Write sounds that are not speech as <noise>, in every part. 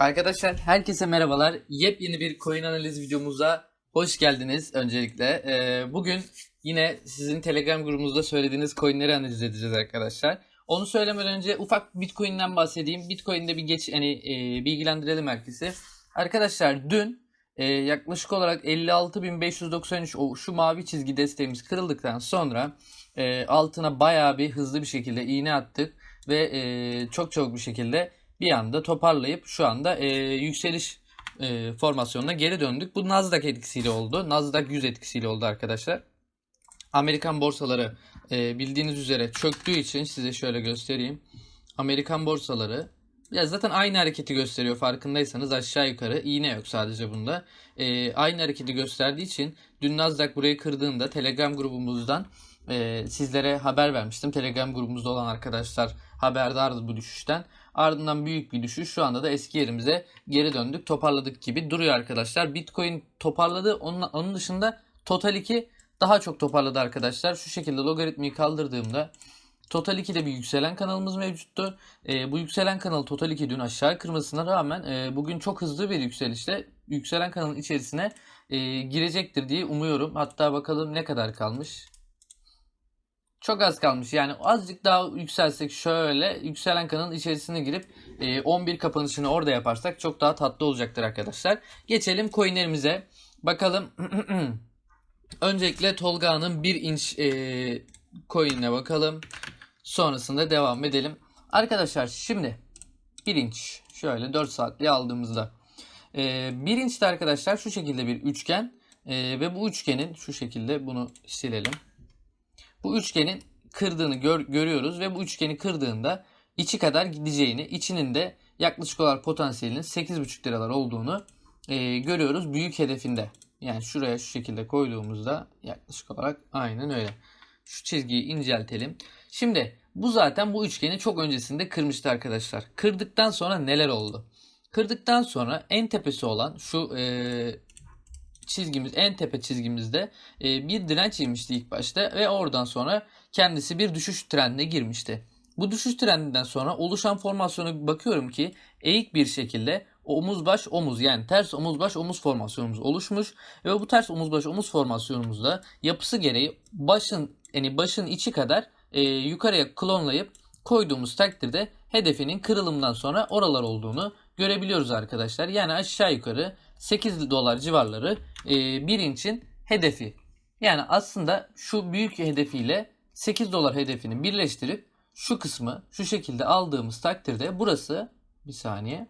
Arkadaşlar herkese merhabalar. Yepyeni bir coin analiz videomuza hoş geldiniz öncelikle. Ee, bugün yine sizin Telegram grubumuzda söylediğiniz coinleri analiz edeceğiz arkadaşlar. Onu söylemeden önce ufak Bitcoin'den bahsedeyim. Bitcoin'de bir geç hani e, bilgilendirelim herkesi. Arkadaşlar dün e, yaklaşık olarak 56.593 o şu mavi çizgi desteğimiz kırıldıktan sonra e, altına bayağı bir hızlı bir şekilde iğne attık ve e, çok çabuk bir şekilde bir anda toparlayıp şu anda e, yükseliş e, formasyonuna geri döndük. Bu Nasdaq etkisiyle oldu. Nasdaq 100 etkisiyle oldu arkadaşlar. Amerikan borsaları e, bildiğiniz üzere çöktüğü için size şöyle göstereyim. Amerikan borsaları ya zaten aynı hareketi gösteriyor farkındaysanız aşağı yukarı iğne yok sadece bunda. E, aynı hareketi gösterdiği için dün Nasdaq burayı kırdığında Telegram grubumuzdan e, sizlere haber vermiştim. Telegram grubumuzda olan arkadaşlar haberdardı bu düşüşten. Ardından büyük bir düşüş. Şu anda da eski yerimize geri döndük. Toparladık gibi duruyor arkadaşlar. Bitcoin toparladı. Onun, onun dışında Total 2 daha çok toparladı arkadaşlar. Şu şekilde logaritmayı kaldırdığımda Total 2'de bir yükselen kanalımız mevcuttu. E, bu yükselen kanal Total 2 dün aşağı kırmasına rağmen e, bugün çok hızlı bir yükselişle yükselen kanalın içerisine e, girecektir diye umuyorum. Hatta bakalım ne kadar kalmış. Çok az kalmış. Yani azıcık daha yükselsek şöyle yükselen kanalın içerisine girip e, 11 kapanışını orada yaparsak çok daha tatlı olacaktır arkadaşlar. Geçelim coinlerimize. Bakalım. <clears throat> Öncelikle Tolga'nın 1 inç e, coin'ine bakalım. Sonrasında devam edelim. Arkadaşlar şimdi 1 inç şöyle 4 saatliği aldığımızda e, 1 inçte arkadaşlar şu şekilde bir üçgen e, ve bu üçgenin şu şekilde bunu silelim. Bu üçgenin kırdığını gör, görüyoruz ve bu üçgeni kırdığında içi kadar gideceğini, içinin de yaklaşık olarak potansiyelinin 8,5 liralar olduğunu e, görüyoruz büyük hedefinde. Yani şuraya şu şekilde koyduğumuzda yaklaşık olarak aynen öyle. Şu çizgiyi inceltelim. Şimdi bu zaten bu üçgeni çok öncesinde kırmıştı arkadaşlar. Kırdıktan sonra neler oldu? Kırdıktan sonra en tepesi olan şu e, çizgimiz en tepe çizgimizde e, bir direnç yemişti ilk başta ve oradan sonra kendisi bir düşüş trendine girmişti. Bu düşüş trendinden sonra oluşan formasyona bakıyorum ki eğik bir şekilde omuz baş omuz yani ters omuz baş omuz formasyonumuz oluşmuş ve bu ters omuz baş omuz formasyonumuzda yapısı gereği başın yani başın içi kadar e, yukarıya klonlayıp koyduğumuz takdirde hedefinin kırılımdan sonra oralar olduğunu görebiliyoruz arkadaşlar. Yani aşağı yukarı 8 dolar civarları e, bir inçin hedefi. Yani aslında şu büyük hedefiyle 8 dolar hedefini birleştirip şu kısmı şu şekilde aldığımız takdirde burası bir saniye.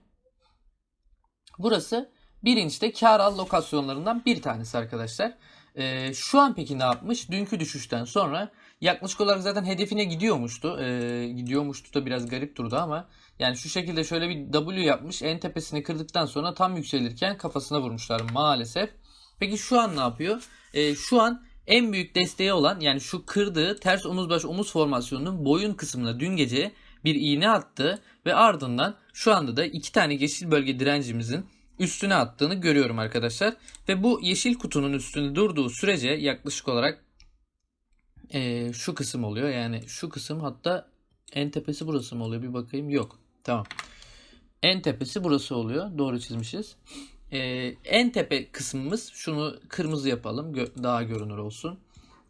Burası bir inçte kar al lokasyonlarından bir tanesi arkadaşlar. E, şu an peki ne yapmış? Dünkü düşüşten sonra yaklaşık olarak zaten hedefine gidiyormuştu. E, gidiyormuştu da biraz garip durdu ama yani şu şekilde şöyle bir W yapmış. En tepesini kırdıktan sonra tam yükselirken kafasına vurmuşlar maalesef. Peki şu an ne yapıyor? E, şu an en büyük desteği olan yani şu kırdığı ters omuz baş omuz formasyonunun boyun kısmına dün gece bir iğne attı ve ardından şu anda da iki tane yeşil bölge direncimizin üstüne attığını görüyorum arkadaşlar. Ve bu yeşil kutunun üstünde durduğu sürece yaklaşık olarak e, şu kısım oluyor. Yani şu kısım hatta en tepesi burası mı oluyor bir bakayım. Yok. Tamam. En tepesi burası oluyor. Doğru çizmişiz. Ee, en tepe kısmımız şunu kırmızı yapalım gö- daha görünür olsun.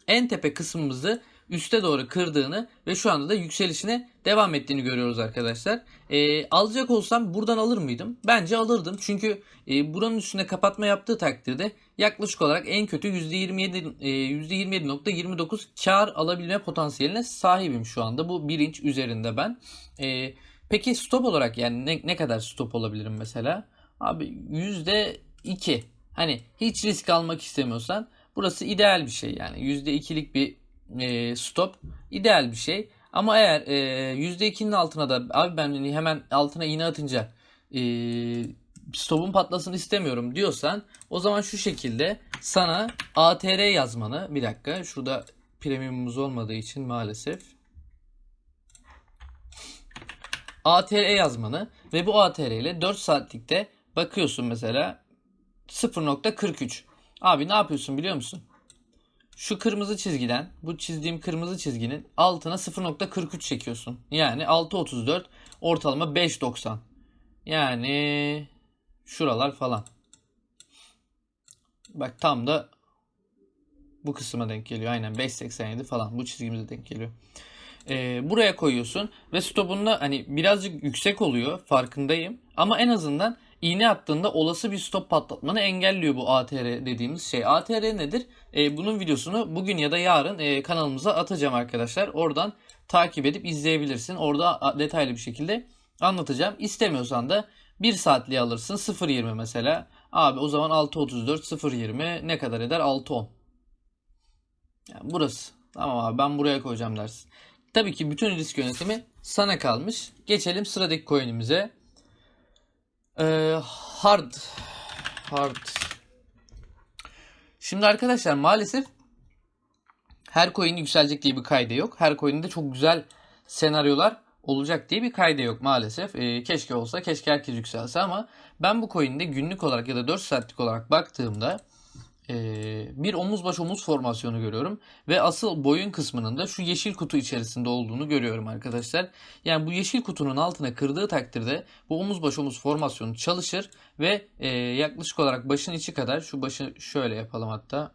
En tepe kısmımızı üste doğru kırdığını ve şu anda da yükselişine devam ettiğini görüyoruz arkadaşlar. Ee, alacak olsam buradan alır mıydım? Bence alırdım. Çünkü e, buranın üstüne kapatma yaptığı takdirde yaklaşık olarak en kötü %27 e, %27.29 kar alabilme potansiyeline sahibim şu anda. Bu bir inç üzerinde ben. E, peki stop olarak yani ne, ne kadar stop olabilirim mesela? Abi yüzde iki. Hani hiç risk almak istemiyorsan burası ideal bir şey yani. Yüzde ikilik bir e, stop ideal bir şey. Ama eğer e, yüzde ikinin altına da abi ben hani hemen altına iğne atınca e, stopun patlasın istemiyorum diyorsan o zaman şu şekilde sana ATR yazmanı bir dakika şurada premiumumuz olmadığı için maalesef ATR yazmanı ve bu ATR ile 4 saatlikte bakıyorsun mesela 0.43. Abi ne yapıyorsun biliyor musun? Şu kırmızı çizgiden, bu çizdiğim kırmızı çizginin altına 0.43 çekiyorsun. Yani 6.34 ortalama 5.90. Yani şuralar falan. Bak tam da bu kısma denk geliyor. Aynen 5.87 falan bu çizgimize denk geliyor. Ee, buraya koyuyorsun ve stopunda hani birazcık yüksek oluyor farkındayım. Ama en azından iğne attığında olası bir stop patlatmanı engelliyor bu ATR dediğimiz şey. ATR nedir? Ee, bunun videosunu bugün ya da yarın e, kanalımıza atacağım arkadaşlar. Oradan takip edip izleyebilirsin. Orada detaylı bir şekilde anlatacağım. İstemiyorsan da 1 saatliği alırsın 0.20 mesela. Abi o zaman 6.34 0.20 ne kadar eder? 6.10. Yani burası. Tamam abi ben buraya koyacağım dersin. Tabii ki bütün risk yönetimi sana kalmış. Geçelim sıradaki coin'imize. Ee, hard. Hard. Şimdi arkadaşlar maalesef her coin yükselecek diye bir kaydı yok. Her coin'de çok güzel senaryolar olacak diye bir kaydı yok maalesef. Ee, keşke olsa, keşke herkes yükselse ama ben bu coin'de günlük olarak ya da 4 saatlik olarak baktığımda bir omuz baş omuz formasyonu görüyorum ve asıl boyun kısmının da şu yeşil kutu içerisinde olduğunu görüyorum arkadaşlar. Yani bu yeşil kutunun altına kırdığı takdirde bu omuz baş omuz formasyonu çalışır ve e, yaklaşık olarak başın içi kadar şu başı şöyle yapalım hatta.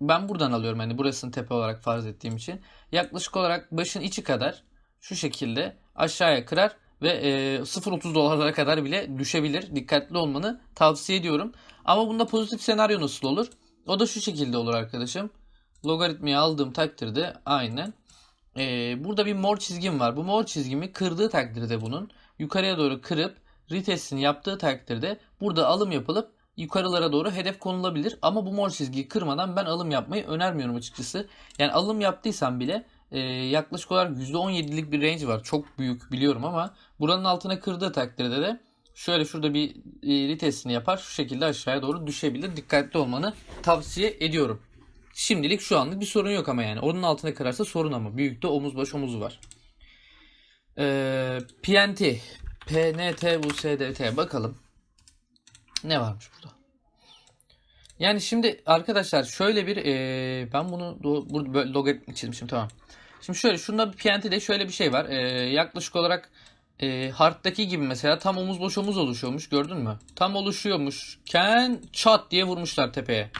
Ben buradan alıyorum hani burasını tepe olarak farz ettiğim için. Yaklaşık olarak başın içi kadar şu şekilde aşağıya kırar ve e, 0.30 dolarlara kadar bile düşebilir. Dikkatli olmanı tavsiye ediyorum. Ama bunda pozitif senaryo nasıl olur? O da şu şekilde olur arkadaşım. Logaritmayı aldığım takdirde aynen. E, burada bir mor çizgim var. Bu mor çizgimi kırdığı takdirde bunun yukarıya doğru kırıp retestini yaptığı takdirde burada alım yapılıp yukarılara doğru hedef konulabilir. Ama bu mor çizgiyi kırmadan ben alım yapmayı önermiyorum açıkçası. Yani alım yaptıysam bile e, yaklaşık olarak %17'lik bir range var. Çok büyük biliyorum ama buranın altına kırdığı takdirde de şöyle şurada bir e, retestini yapar. Şu şekilde aşağıya doğru düşebilir. Dikkatli olmanı tavsiye ediyorum. Şimdilik şu anlık bir sorun yok ama yani. Onun altına kırarsa sorun ama. Büyükte omuz baş omuzu var. Ee, PNT. PNT bu SDT. Bakalım. Ne varmış burada? Yani şimdi arkadaşlar şöyle bir e, ben bunu burada böyle logaritma çizmişim tamam. Şimdi şöyle şunda bir PNT'de şöyle bir şey var. E, yaklaşık olarak e, Hard'daki gibi mesela tam omuz boş omuz oluşuyormuş gördün mü? Tam oluşuyormuşken çat diye vurmuşlar tepeye.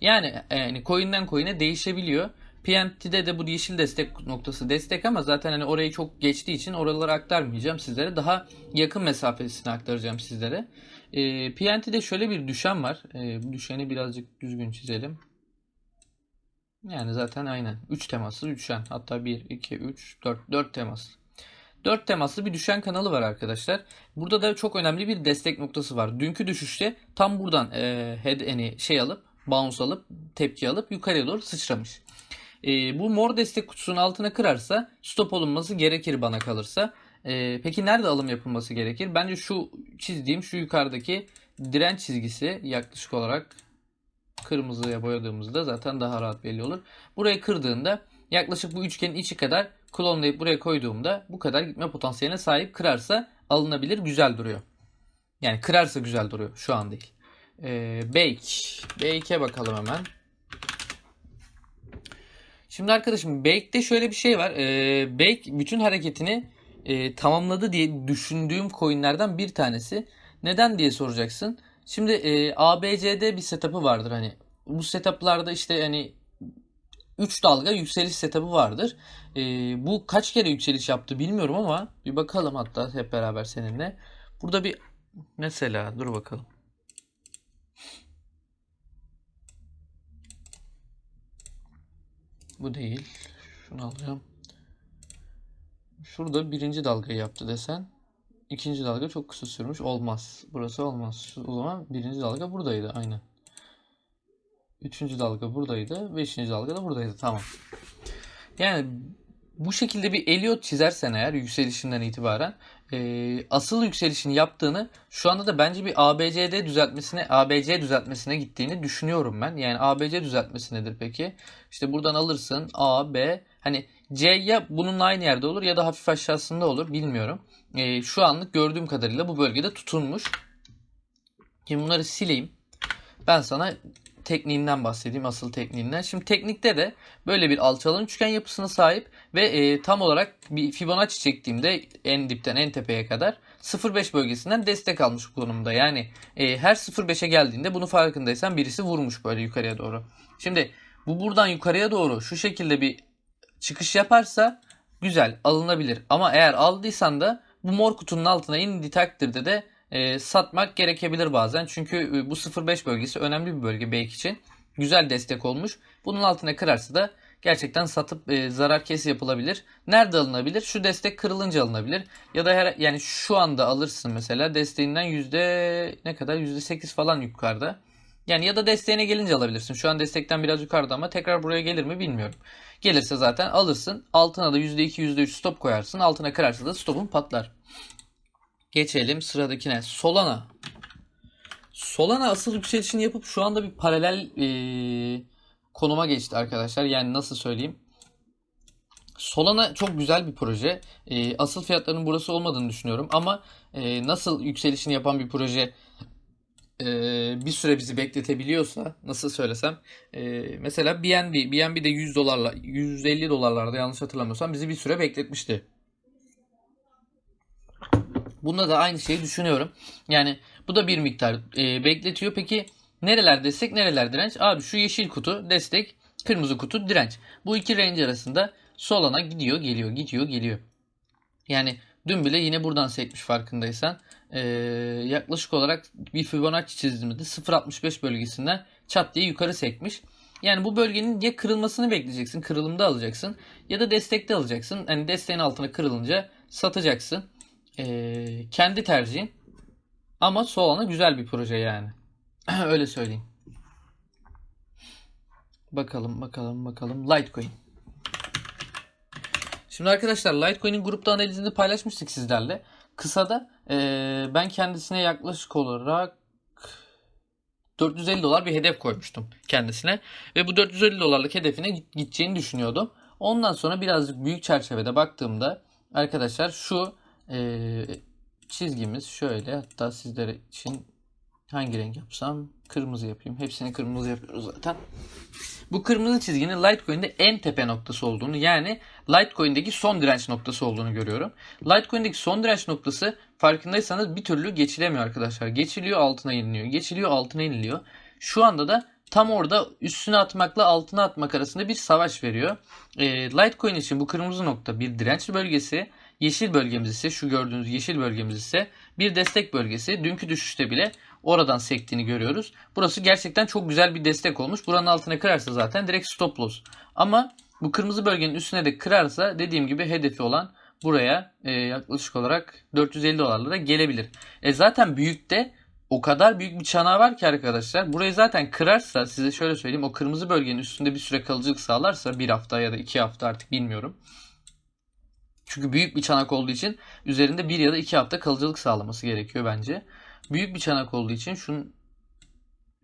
Yani yani coin'den coin'e değişebiliyor. PNT'de de bu yeşil destek noktası destek ama zaten hani orayı çok geçtiği için oraları aktarmayacağım sizlere. Daha yakın mesafesini aktaracağım sizlere. E, PNT'de şöyle bir düşen var. E, düşeni birazcık düzgün çizelim. Yani zaten aynen 3 temaslı bir düşen. Hatta 1, 2, 3, 4, 4 temaslı. 4 temaslı bir düşen kanalı var arkadaşlar. Burada da çok önemli bir destek noktası var. Dünkü düşüşte tam buradan e, head yani şey alıp bounce alıp tepki alıp yukarıya doğru sıçramış. E, bu mor destek kutusunun altına kırarsa stop olunması gerekir bana kalırsa. E, peki nerede alım yapılması gerekir? Bence şu çizdiğim şu yukarıdaki direnç çizgisi yaklaşık olarak kırmızıya boyadığımızda zaten daha rahat belli olur. Burayı kırdığında yaklaşık bu üçgenin içi kadar klonlayıp buraya koyduğumda bu kadar gitme potansiyeline sahip kırarsa alınabilir güzel duruyor. Yani kırarsa güzel duruyor şu an değil. Ee, Bake. Bake'e bakalım hemen. Şimdi arkadaşım Bake'de şöyle bir şey var. Ee, Bake bütün hareketini e, tamamladı diye düşündüğüm coinlerden bir tanesi. Neden diye soracaksın. Şimdi e, ABC'de bir setup'ı vardır hani. Bu setup'larda işte hani 3 dalga yükseliş setup'ı vardır. E, bu kaç kere yükseliş yaptı bilmiyorum ama bir bakalım hatta hep beraber seninle. Burada bir mesela dur bakalım. Bu değil. Şunu alacağım. Şurada birinci dalgayı yaptı desen. İkinci dalga çok kısa sürmüş. Olmaz. Burası olmaz. O zaman birinci dalga buradaydı. Aynen. Üçüncü dalga buradaydı. Beşinci dalga da buradaydı. Tamam. Yani bu şekilde bir Elliot çizersen eğer yükselişinden itibaren e, asıl yükselişini yaptığını şu anda da bence bir ABCD düzeltmesine ABC düzeltmesine gittiğini düşünüyorum ben. Yani ABC düzeltmesi nedir peki? İşte buradan alırsın A, B hani C ya bunun aynı yerde olur ya da hafif aşağısında olur bilmiyorum. E, şu anlık gördüğüm kadarıyla bu bölgede tutunmuş. Şimdi bunları sileyim. Ben sana tekniğinden bahsedeyim. Asıl tekniğinden. Şimdi teknikte de böyle bir alçalan üçgen yapısına sahip ve e, tam olarak bir Fibonacci çektiğimde en dipten en tepeye kadar 0.5 bölgesinden destek almış konumda. Yani e, her 0.5'e geldiğinde bunu farkındaysan birisi vurmuş böyle yukarıya doğru. Şimdi bu buradan yukarıya doğru şu şekilde bir çıkış yaparsa güzel alınabilir. Ama eğer aldıysan da bu mor kutunun altına indiği takdirde de e, satmak gerekebilir bazen. Çünkü e, bu 0.5 bölgesi önemli bir bölge belki için. Güzel destek olmuş. Bunun altına kırarsa da gerçekten satıp e, zarar kes yapılabilir. Nerede alınabilir? Şu destek kırılınca alınabilir. Ya da her yani şu anda alırsın mesela desteğinden yüzde ne kadar? Yüzde 8 falan yukarıda. Yani ya da desteğine gelince alabilirsin. Şu an destekten biraz yukarıda ama tekrar buraya gelir mi bilmiyorum. Gelirse zaten alırsın. Altına da %2 %3 stop koyarsın. Altına kırarsa da stopun patlar. Geçelim sıradakine. Solana. Solana asıl yükselişini yapıp şu anda bir paralel ee, konuma geçti arkadaşlar. Yani nasıl söyleyeyim? Solana çok güzel bir proje. E, asıl fiyatlarının burası olmadığını düşünüyorum. Ama e, nasıl yükselişini yapan bir proje e, bir süre bizi bekletebiliyorsa nasıl söylesem e, mesela BNB BNB de 100 dolarla 150 dolarlarda yanlış hatırlamıyorsam bizi bir süre bekletmişti. Bunda da aynı şeyi düşünüyorum. Yani bu da bir miktar e, bekletiyor. Peki nereler destek nereler direnç? Abi şu yeşil kutu destek, kırmızı kutu direnç. Bu iki range arasında Solana gidiyor geliyor gidiyor geliyor. Yani dün bile yine buradan sekmiş farkındaysan. Ee, yaklaşık olarak bir Fibonacci çiziminde 0.65 bölgesinden çat diye yukarı sekmiş. Yani bu bölgenin ya kırılmasını bekleyeceksin, kırılımda alacaksın ya da destekte alacaksın. Hani desteğin altına kırılınca satacaksın. Ee, kendi tercihin. Ama Solana güzel bir proje yani. <clears throat> Öyle söyleyeyim. Bakalım bakalım bakalım. Litecoin. Şimdi arkadaşlar Litecoin'in grupta analizini paylaşmıştık sizlerle. Kısada e, ben kendisine yaklaşık olarak 450 dolar bir hedef koymuştum kendisine. Ve bu 450 dolarlık hedefine gideceğini düşünüyordum. Ondan sonra birazcık büyük çerçevede baktığımda arkadaşlar şu e, çizgimiz şöyle hatta sizler için hangi renk yapsam kırmızı yapayım. Hepsini kırmızı yapıyoruz zaten. Bu kırmızı çizginin Litecoin'de en tepe noktası olduğunu yani Litecoin'deki son direnç noktası olduğunu görüyorum. Litecoin'deki son direnç noktası farkındaysanız bir türlü geçilemiyor arkadaşlar. Geçiliyor altına iniliyor. Geçiliyor altına iniliyor. Şu anda da tam orada üstüne atmakla altına atmak arasında bir savaş veriyor. E, Litecoin için bu kırmızı nokta bir direnç bölgesi. Yeşil bölgemiz ise şu gördüğünüz yeşil bölgemiz ise bir destek bölgesi. Dünkü düşüşte bile oradan sektiğini görüyoruz. Burası gerçekten çok güzel bir destek olmuş. Buranın altına kırarsa zaten direkt stop loss. Ama bu kırmızı bölgenin üstüne de kırarsa dediğim gibi hedefi olan buraya e, yaklaşık olarak 450 dolarlara gelebilir. E zaten büyükte o kadar büyük bir çanağı var ki arkadaşlar. Burayı zaten kırarsa size şöyle söyleyeyim. O kırmızı bölgenin üstünde bir süre kalıcılık sağlarsa bir hafta ya da iki hafta artık bilmiyorum. Çünkü büyük bir çanak olduğu için üzerinde bir ya da iki hafta kalıcılık sağlaması gerekiyor bence. Büyük bir çanak olduğu için şunun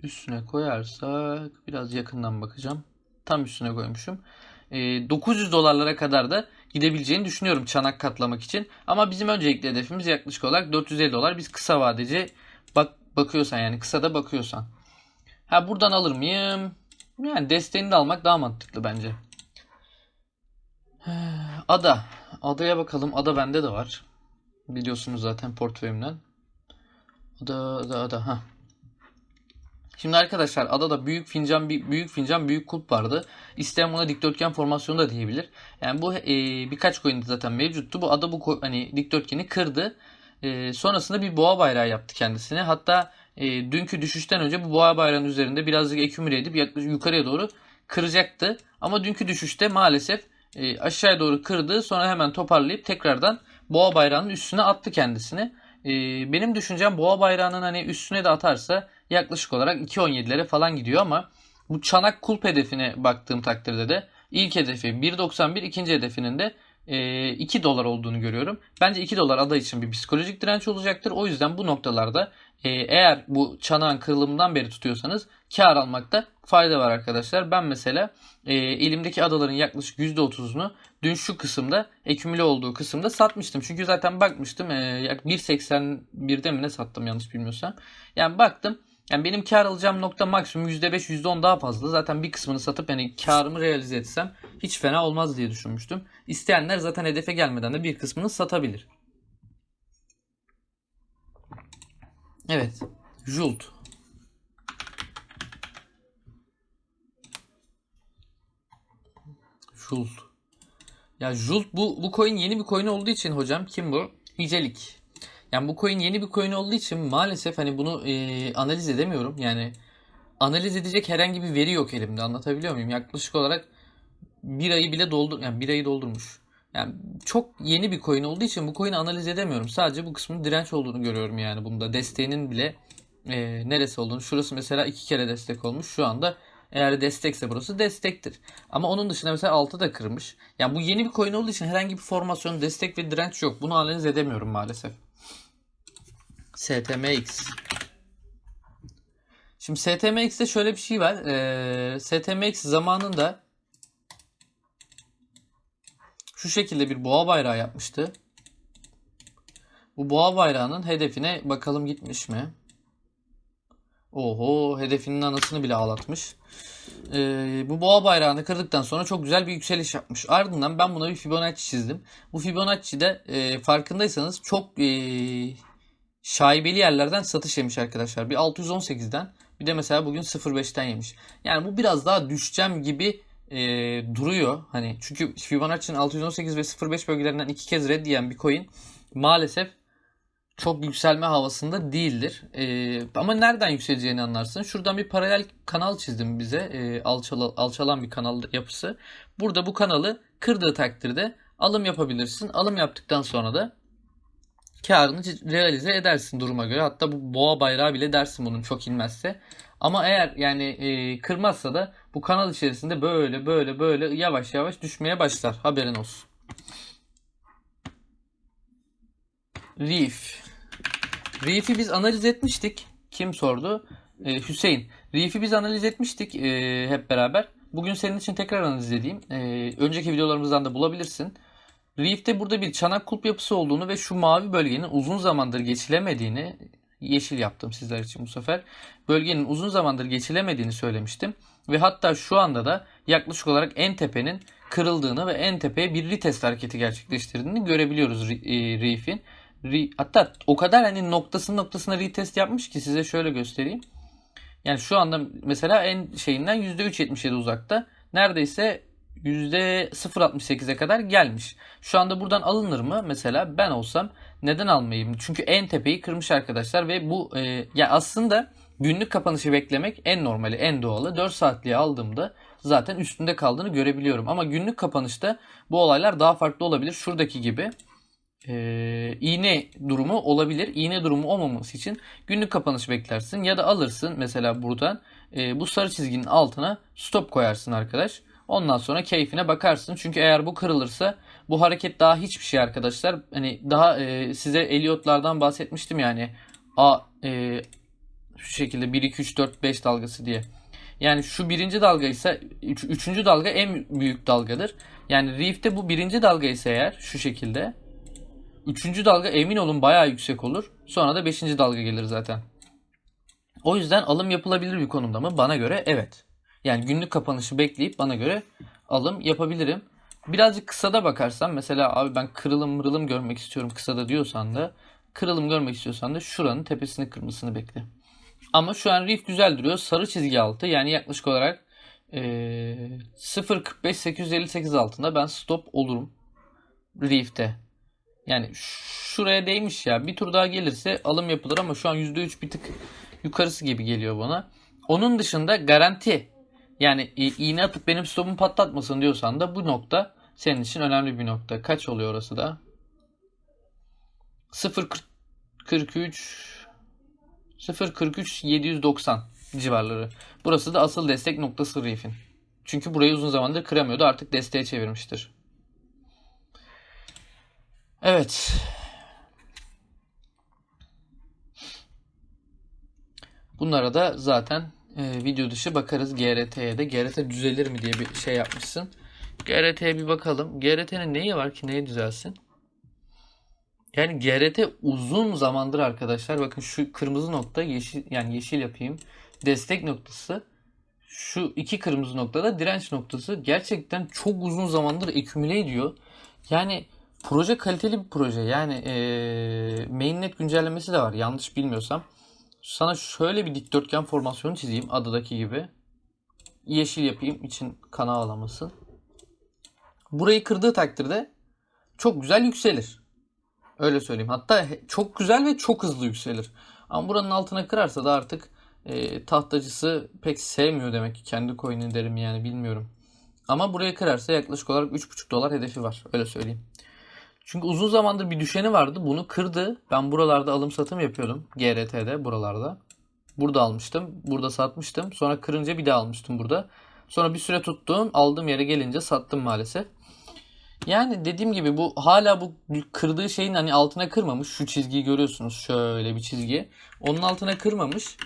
üstüne koyarsak biraz yakından bakacağım. Tam üstüne koymuşum. E, 900 dolarlara kadar da gidebileceğini düşünüyorum çanak katlamak için. Ama bizim öncelikli hedefimiz yaklaşık olarak 450 dolar. Biz kısa vadeci bak bakıyorsan yani kısa da bakıyorsan. Ha buradan alır mıyım? Yani desteğini de almak daha mantıklı bence. Ada. Adaya bakalım. Ada bende de var. Biliyorsunuz zaten portföyümden. Ada, ada, ada. Ha. Şimdi arkadaşlar adada büyük fincan büyük fincan büyük kulp vardı. İsteyen buna dikdörtgen formasyonu da diyebilir. Yani bu e, birkaç coin'de zaten mevcuttu. Bu ada bu hani dikdörtgeni kırdı. E, sonrasında bir boğa bayrağı yaptı kendisine. Hatta e, dünkü düşüşten önce bu boğa bayrağının üzerinde birazcık ekümüle edip yaklaşık yukarıya doğru kıracaktı. Ama dünkü düşüşte maalesef e, aşağıya doğru kırdı. Sonra hemen toparlayıp tekrardan boğa bayrağının üstüne attı kendisini. E, benim düşüncem boğa bayrağının hani üstüne de atarsa yaklaşık olarak 2.17'lere falan gidiyor ama bu çanak kulp hedefine baktığım takdirde de ilk hedefi 1.91 ikinci hedefinin de 2 dolar olduğunu görüyorum. Bence 2 dolar ada için bir psikolojik direnç olacaktır. O yüzden bu noktalarda eğer bu çanağın kırılımından beri tutuyorsanız kar almakta fayda var arkadaşlar. Ben mesela elimdeki adaların yaklaşık %30'unu dün şu kısımda ekümüle olduğu kısımda satmıştım. Çünkü zaten bakmıştım 1.81'de mi ne sattım yanlış bilmiyorsam. Yani baktım Yani benim kar alacağım nokta maksimum %5 %10 daha fazla. Zaten bir kısmını satıp yani karımı realize etsem hiç fena olmaz diye düşünmüştüm. İsteyenler zaten hedefe gelmeden de bir kısmını satabilir. Evet. Joult. Joult. Ya Joult bu, bu coin yeni bir coin olduğu için hocam kim bu? Hicelik. Yani bu coin yeni bir coin olduğu için maalesef hani bunu e, analiz edemiyorum. Yani analiz edecek herhangi bir veri yok elimde. Anlatabiliyor muyum? Yaklaşık olarak bir ayı bile doldur yani bir ayı doldurmuş. Yani çok yeni bir coin olduğu için bu coin'i analiz edemiyorum. Sadece bu kısmın direnç olduğunu görüyorum yani bunda. Desteğinin bile e, neresi olduğunu. Şurası mesela iki kere destek olmuş. Şu anda eğer destekse burası destektir. Ama onun dışında mesela altı da kırmış. Yani bu yeni bir coin olduğu için herhangi bir formasyon, destek ve direnç yok. Bunu analiz edemiyorum maalesef. STMX. Şimdi STMX'te şöyle bir şey var. Ee, STMX zamanında şu şekilde bir boğa bayrağı yapmıştı. Bu boğa bayrağının hedefine bakalım gitmiş mi? Oho hedefinin anasını bile ağlatmış. Ee, bu boğa bayrağını kırdıktan sonra çok güzel bir yükseliş yapmış. Ardından ben buna bir Fibonacci çizdim. Bu Fibonacci'de e, farkındaysanız çok e, şaibeli yerlerden satış yemiş arkadaşlar. Bir 618'den bir de mesela bugün 0.5'ten yemiş. Yani bu biraz daha düşeceğim gibi e, duruyor. Hani çünkü Fibonacci'nin 618 ve 0.5 bölgelerinden iki kez red yiyen bir coin maalesef çok yükselme havasında değildir. E, ama nereden yükseleceğini anlarsın. Şuradan bir paralel kanal çizdim bize. E, alçal, alçalan bir kanal yapısı. Burada bu kanalı kırdığı takdirde alım yapabilirsin. Alım yaptıktan sonra da karını realize edersin duruma göre. Hatta bu boğa bayrağı bile dersin bunun çok inmezse. Ama eğer yani e, kırmazsa da bu kanal içerisinde böyle böyle böyle yavaş yavaş düşmeye başlar. Haberin olsun. Reef. Reef'i biz analiz etmiştik. Kim sordu? Ee, Hüseyin. Reef'i biz analiz etmiştik e, hep beraber. Bugün senin için tekrar analiz edeyim. E, önceki videolarımızdan da bulabilirsin. Reef'te burada bir çanak kulp yapısı olduğunu ve şu mavi bölgenin uzun zamandır geçilemediğini yeşil yaptım sizler için bu sefer. Bölgenin uzun zamandır geçilemediğini söylemiştim. Ve hatta şu anda da yaklaşık olarak en tepenin kırıldığını ve en tepeye bir retest hareketi gerçekleştirdiğini görebiliyoruz Reef'in. Hatta o kadar hani noktasının noktasına retest yapmış ki size şöyle göstereyim. Yani şu anda mesela en şeyinden %3.77 uzakta. Neredeyse %0.68'e kadar gelmiş. Şu anda buradan alınır mı? Mesela ben olsam neden almayayım? Çünkü en tepeyi kırmış arkadaşlar ve bu e, ya aslında günlük kapanışı beklemek en normali, en doğalı. 4 saatliğe aldığımda zaten üstünde kaldığını görebiliyorum. Ama günlük kapanışta bu olaylar daha farklı olabilir. Şuradaki gibi e, iğne durumu olabilir. İğne durumu olmaması için günlük kapanış beklersin ya da alırsın mesela buradan e, bu sarı çizginin altına stop koyarsın arkadaş. Ondan sonra keyfine bakarsın. Çünkü eğer bu kırılırsa bu hareket daha hiçbir şey arkadaşlar. Hani daha e, size Elliot'lardan bahsetmiştim yani. A e, şu şekilde 1 2 3 4 5 dalgası diye. Yani şu birinci dalga ise üç, üçüncü dalga en büyük dalgadır. Yani Reef'te bu birinci dalga ise eğer şu şekilde. Üçüncü dalga emin olun bayağı yüksek olur. Sonra da beşinci dalga gelir zaten. O yüzden alım yapılabilir bir konumda mı? Bana göre evet. Yani günlük kapanışı bekleyip bana göre alım yapabilirim. Birazcık kısada bakarsam mesela abi ben kırılım mırılım görmek istiyorum kısada diyorsan da kırılım görmek istiyorsan da şuranın tepesini kırmasını bekle. Ama şu an Reef güzel duruyor. Sarı çizgi altı yani yaklaşık olarak e, 0.45 858 altında ben stop olurum Reef'te. Yani şuraya değmiş ya. Bir tur daha gelirse alım yapılır ama şu an %3 bir tık yukarısı gibi geliyor bana. Onun dışında garanti yani iğne atıp benim stopumu patlatmasın diyorsan da bu nokta senin için önemli bir nokta. Kaç oluyor orası da? 0.43 0.43 790 civarları. Burası da asıl destek noktası Reef'in. Çünkü burayı uzun zamandır kıramıyordu. Artık desteğe çevirmiştir. Evet. Bunlara da zaten e, video dışı bakarız GRT'ye de. GRT düzelir mi diye bir şey yapmışsın. GRT'ye bir bakalım. GRT'nin neyi var ki neye düzelsin? Yani GRT uzun zamandır arkadaşlar bakın şu kırmızı nokta yeşil yani yeşil yapayım. Destek noktası. Şu iki kırmızı noktada direnç noktası gerçekten çok uzun zamandır ekümüle ediyor. Yani proje kaliteli bir proje. Yani eee mainnet güncellemesi de var yanlış bilmiyorsam. Sana şöyle bir dikdörtgen formasyonu çizeyim adadaki gibi. Yeşil yapayım için kana ağlamasın. Burayı kırdığı takdirde çok güzel yükselir. Öyle söyleyeyim. Hatta çok güzel ve çok hızlı yükselir. Ama buranın altına kırarsa da artık e, tahtacısı pek sevmiyor demek ki. Kendi coin'ini derim yani bilmiyorum. Ama buraya kırarsa yaklaşık olarak 3,5 dolar hedefi var. Öyle söyleyeyim. Çünkü uzun zamandır bir düşeni vardı. Bunu kırdı. Ben buralarda alım satım yapıyordum. GRT'de buralarda. Burada almıştım. Burada satmıştım. Sonra kırınca bir daha almıştım burada. Sonra bir süre tuttum. Aldığım yere gelince sattım maalesef. Yani dediğim gibi bu hala bu kırdığı şeyin hani altına kırmamış. Şu çizgiyi görüyorsunuz. Şöyle bir çizgi. Onun altına kırmamış.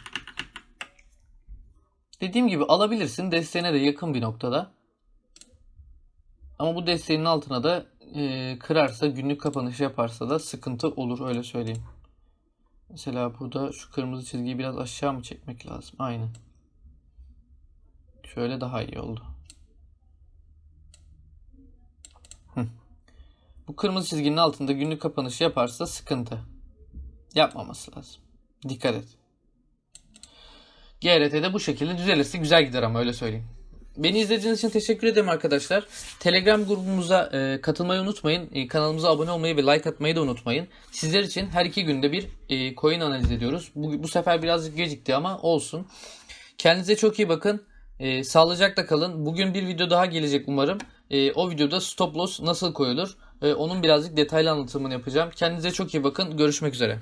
Dediğim gibi alabilirsin. Desteğine de yakın bir noktada. Ama bu desteğin altına da e, kırarsa, günlük kapanış yaparsa da sıkıntı olur öyle söyleyeyim. Mesela burada şu kırmızı çizgiyi biraz aşağı mı çekmek lazım? Aynen. Şöyle daha iyi oldu. Bu kırmızı çizginin altında günlük kapanışı yaparsa sıkıntı. Yapmaması lazım. Dikkat et. GRT'de bu şekilde düzelirse güzel gider ama öyle söyleyeyim. Beni izlediğiniz için teşekkür ederim arkadaşlar. Telegram grubumuza e, katılmayı unutmayın. E, kanalımıza abone olmayı ve like atmayı da unutmayın. Sizler için her iki günde bir e, coin analiz ediyoruz. Bu, bu sefer birazcık gecikti ama olsun. Kendinize çok iyi bakın. E, sağlıcakla kalın. Bugün bir video daha gelecek umarım. E, o videoda stop loss nasıl koyulur? E, onun birazcık detaylı anlatımını yapacağım. Kendinize çok iyi bakın. Görüşmek üzere.